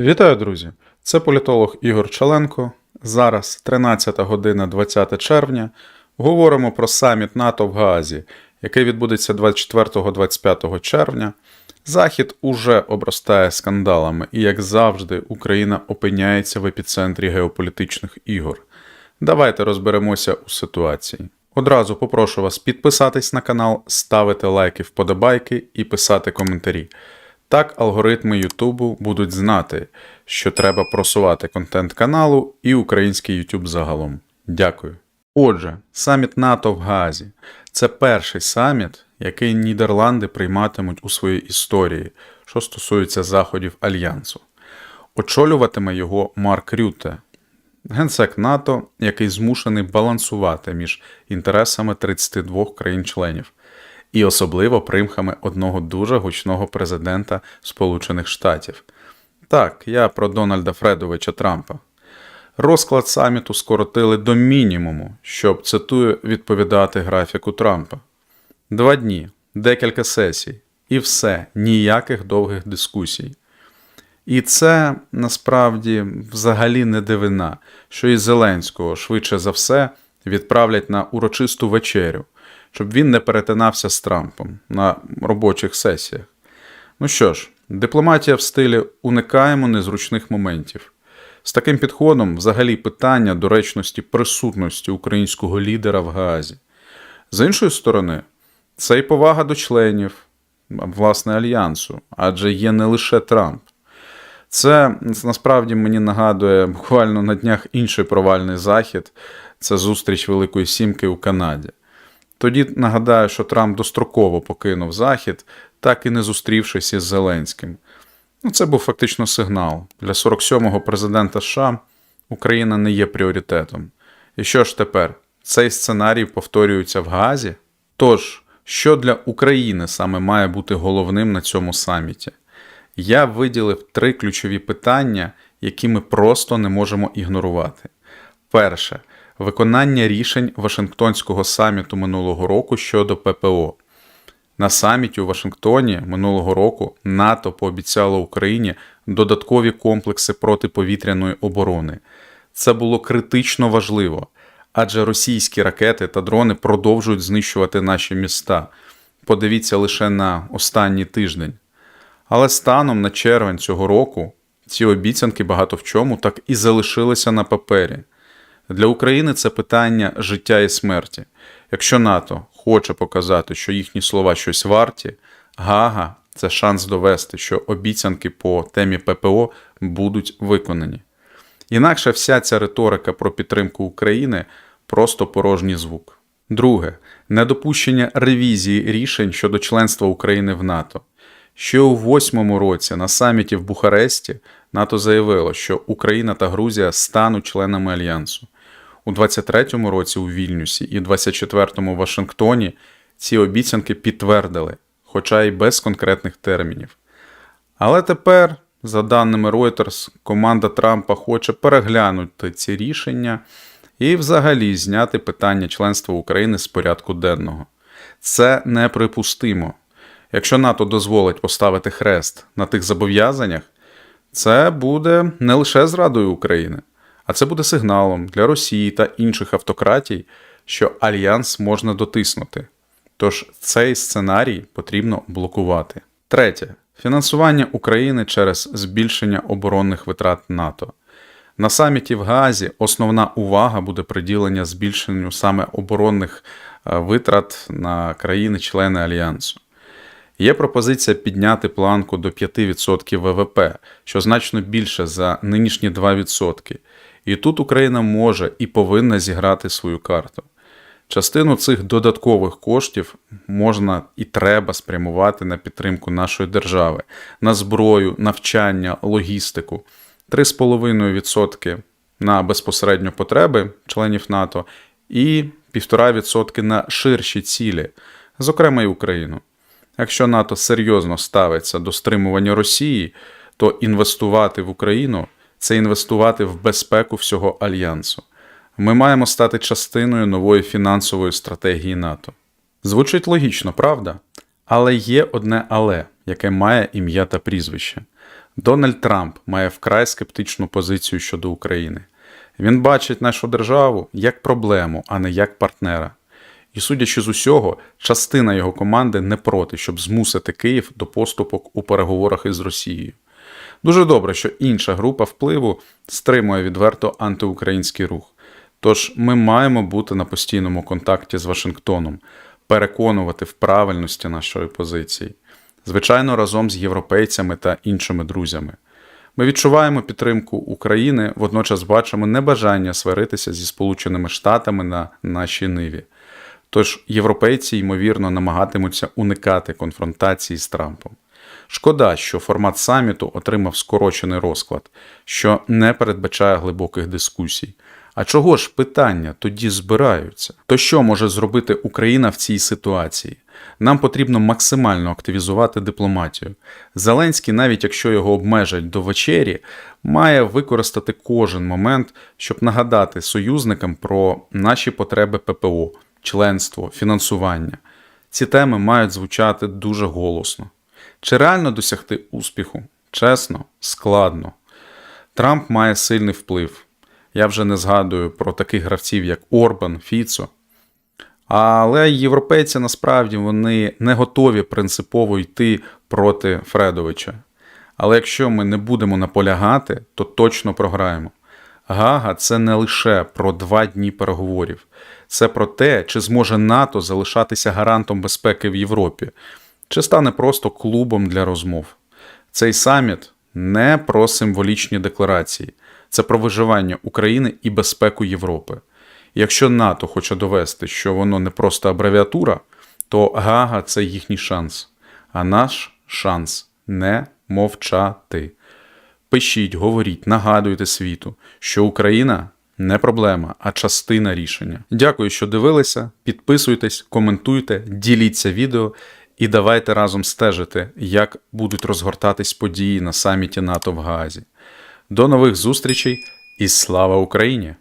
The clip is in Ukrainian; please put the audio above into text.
Вітаю, друзі! Це політолог Ігор Чаленко. Зараз 13 година 20 червня. Говоримо про саміт НАТО в Гаазі, який відбудеться 24-25 червня. Захід уже обростає скандалами, і, як завжди, Україна опиняється в епіцентрі геополітичних ігор. Давайте розберемося у ситуації. Одразу попрошу вас підписатись на канал, ставити лайки, вподобайки і писати коментарі. Так алгоритми Ютубу будуть знати, що треба просувати контент каналу і український YouTube загалом. Дякую. Отже, саміт НАТО в Гаазі це перший саміт, який Нідерланди прийматимуть у своїй історії, що стосується заходів Альянсу. Очолюватиме його Марк Рюте, генсек НАТО, який змушений балансувати між інтересами 32 країн-членів і особливо примхами одного дуже гучного президента Сполучених Штатів. Так, я про Дональда Фредовича Трампа. Розклад саміту скоротили до мінімуму, щоб цитую відповідати графіку Трампа. Два дні, декілька сесій, і все, ніяких довгих дискусій. І це насправді взагалі не дивина, що і Зеленського швидше за все відправлять на урочисту вечерю, щоб він не перетинався з Трампом на робочих сесіях. Ну що ж, дипломатія в стилі уникаємо незручних моментів. З таким підходом взагалі питання доречності присутності українського лідера в Гаазі. З іншої сторони, це і повага до членів, власне, альянсу, адже є не лише Трамп. Це насправді мені нагадує буквально на днях інший провальний захід це зустріч Великої Сімки у Канаді. Тоді нагадаю, що Трамп достроково покинув Захід, так і не зустрівшись із Зеленським. Ну, Це був фактично сигнал. Для 47-го президента США Україна не є пріоритетом. І що ж тепер? Цей сценарій повторюється в Газі? Тож, що для України саме має бути головним на цьому саміті? Я виділив три ключові питання, які ми просто не можемо ігнорувати. Перше виконання рішень Вашингтонського саміту минулого року щодо ППО. На саміті у Вашингтоні минулого року НАТО пообіцяло Україні додаткові комплекси протиповітряної оборони. Це було критично важливо, адже російські ракети та дрони продовжують знищувати наші міста. Подивіться лише на останній тиждень. Але станом на червень цього року ці обіцянки багато в чому так і залишилися на папері. Для України це питання життя і смерті. Якщо НАТО хоче показати, що їхні слова щось варті, Гага це шанс довести, що обіцянки по темі ППО будуть виконані. Інакше вся ця риторика про підтримку України просто порожній звук. Друге недопущення ревізії рішень щодо членства України в НАТО. Ще у восьмому році на саміті в Бухаресті НАТО заявило, що Україна та Грузія стануть членами альянсу. У 23-му році у Вільнюсі і 24-му в Вашингтоні ці обіцянки підтвердили, хоча й без конкретних термінів. Але тепер, за даними Reuters, команда Трампа хоче переглянути ці рішення і взагалі зняти питання членства України з порядку денного. Це неприпустимо. Якщо НАТО дозволить поставити хрест на тих зобов'язаннях, це буде не лише зрадою України, а це буде сигналом для Росії та інших автократій, що альянс можна дотиснути. Тож цей сценарій потрібно блокувати. Третє фінансування України через збільшення оборонних витрат НАТО. На саміті в Гаазі основна увага буде приділення збільшенню саме оборонних е, витрат на країни-члени Альянсу. Є пропозиція підняти планку до 5% ВВП, що значно більше за нинішні 2%. І тут Україна може і повинна зіграти свою карту. Частину цих додаткових коштів можна і треба спрямувати на підтримку нашої держави, на зброю, навчання, логістику, 3,5% на безпосередньо потреби членів НАТО і 1,5% на ширші цілі, зокрема й Україну. Якщо НАТО серйозно ставиться до стримування Росії, то інвестувати в Україну це інвестувати в безпеку всього альянсу. Ми маємо стати частиною нової фінансової стратегії НАТО. Звучить логічно, правда? Але є одне але, яке має ім'я та прізвище. Дональд Трамп має вкрай скептичну позицію щодо України. Він бачить нашу державу як проблему, а не як партнера. І судячи з усього, частина його команди не проти, щоб змусити Київ до поступок у переговорах із Росією. Дуже добре, що інша група впливу стримує відверто антиукраїнський рух. Тож ми маємо бути на постійному контакті з Вашингтоном, переконувати в правильності нашої позиції, звичайно, разом з європейцями та іншими друзями. Ми відчуваємо підтримку України, водночас бачимо небажання сваритися зі Сполученими Штатами на нашій ниві. Тож європейці, ймовірно, намагатимуться уникати конфронтації з Трампом. Шкода, що формат саміту отримав скорочений розклад, що не передбачає глибоких дискусій. А чого ж питання тоді збираються? То що може зробити Україна в цій ситуації? Нам потрібно максимально активізувати дипломатію. Зеленський, навіть якщо його обмежать до вечері, має використати кожен момент, щоб нагадати союзникам про наші потреби ППО, членство, фінансування. Ці теми мають звучати дуже голосно. Чи реально досягти успіху? Чесно, складно. Трамп має сильний вплив. Я вже не згадую про таких гравців, як Орбан, Фіцо. Але європейці насправді вони не готові принципово йти проти Фредовича. Але якщо ми не будемо наполягати, то точно програємо. Гага це не лише про два дні переговорів, це про те, чи зможе НАТО залишатися гарантом безпеки в Європі, чи стане просто клубом для розмов. Цей саміт не про символічні декларації, це про виживання України і безпеку Європи. Якщо НАТО хоче довести, що воно не просто абревіатура, то Гага це їхній шанс. А наш шанс не мовчати. Пишіть, говоріть, нагадуйте світу, що Україна не проблема, а частина рішення. Дякую, що дивилися. Підписуйтесь, коментуйте, діліться відео і давайте разом стежити, як будуть розгортатись події на саміті НАТО в Гаазі. До нових зустрічей і слава Україні!